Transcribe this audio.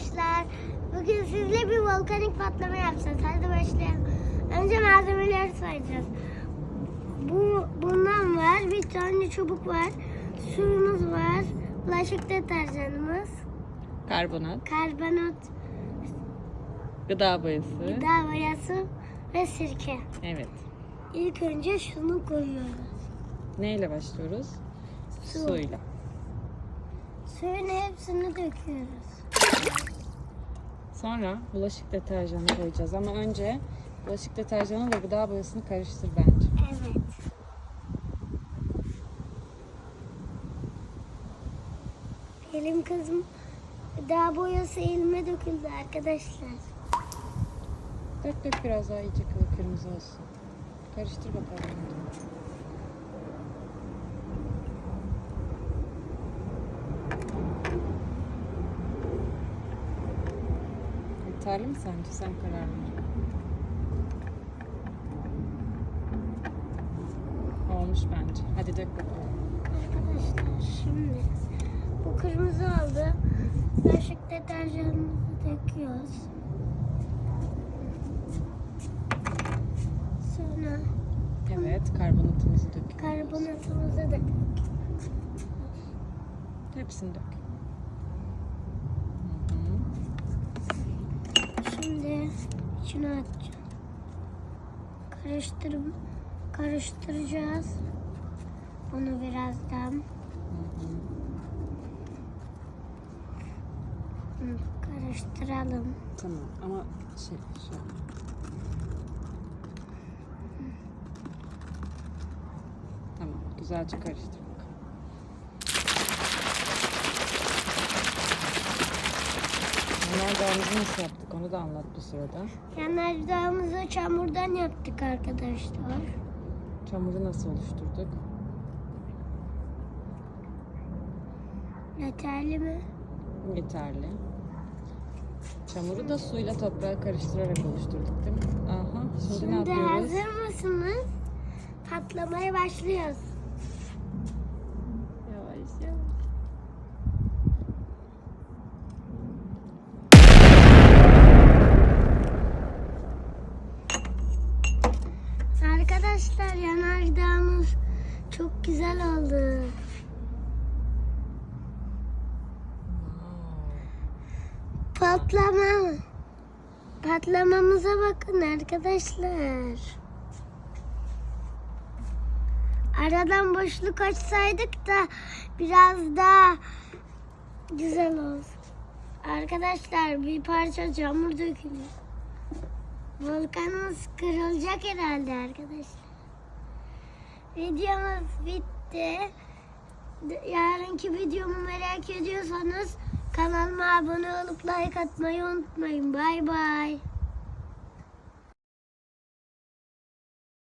arkadaşlar. Bugün sizle bir volkanik patlama yapacağız. Hadi başlayalım. Önce malzemeleri sayacağız. Bu bundan var. Bir tane çubuk var. Suyumuz var. Bulaşık deterjanımız. Karbonat, Karbonat, gıda boyası. gıda boyası ve sirke. Evet. İlk önce şunu koyuyoruz. Neyle başlıyoruz? Su. Suyla. Suyun hepsini döküyoruz. Sonra bulaşık deterjanı koyacağız ama önce bulaşık deterjanı ve gıda boyasını karıştır bence. Evet. Elim kızım daha boyası elime döküldü arkadaşlar. Dök dök biraz daha iyice kırmızı olsun. Karıştır bakalım. Yeterli mi sence? Sen karar ver. Olmuş bence. Hadi dök bakalım. Arkadaşlar şimdi bu kırmızı oldu. Bulaşık deterjanımızı döküyoruz. Sonra Evet, karbonatımızı döküyoruz. karbonatımızı da Hepsini dök. İçine atacağım. Karıştır, karıştıracağız. Onu birazdan. Karıştıralım. Tamam ama şey şöyle. Tamam güzelce karıştır bakalım. Yanardağımızı nasıl yaptık onu da anlat bu sırada. Yanardağımızı çamurdan yaptık arkadaşlar. Çamuru nasıl oluşturduk? Yeterli mi? Yeterli. Çamuru da suyla toprağa karıştırarak oluşturduk değil mi? Aha. Şimdi, ne Şimdi yapıyoruz? hazır mısınız? Patlamaya başlıyoruz. Güzel oldu. Patlama. Patlamamıza bakın arkadaşlar. Aradan boşluk açsaydık da biraz daha güzel olsun. Arkadaşlar bir parça çamur dökülüyor. Volkanımız kırılacak herhalde arkadaşlar. Videomuz bitti. Yarınki videomu merak ediyorsanız kanalıma abone olup like atmayı unutmayın. Bay bay.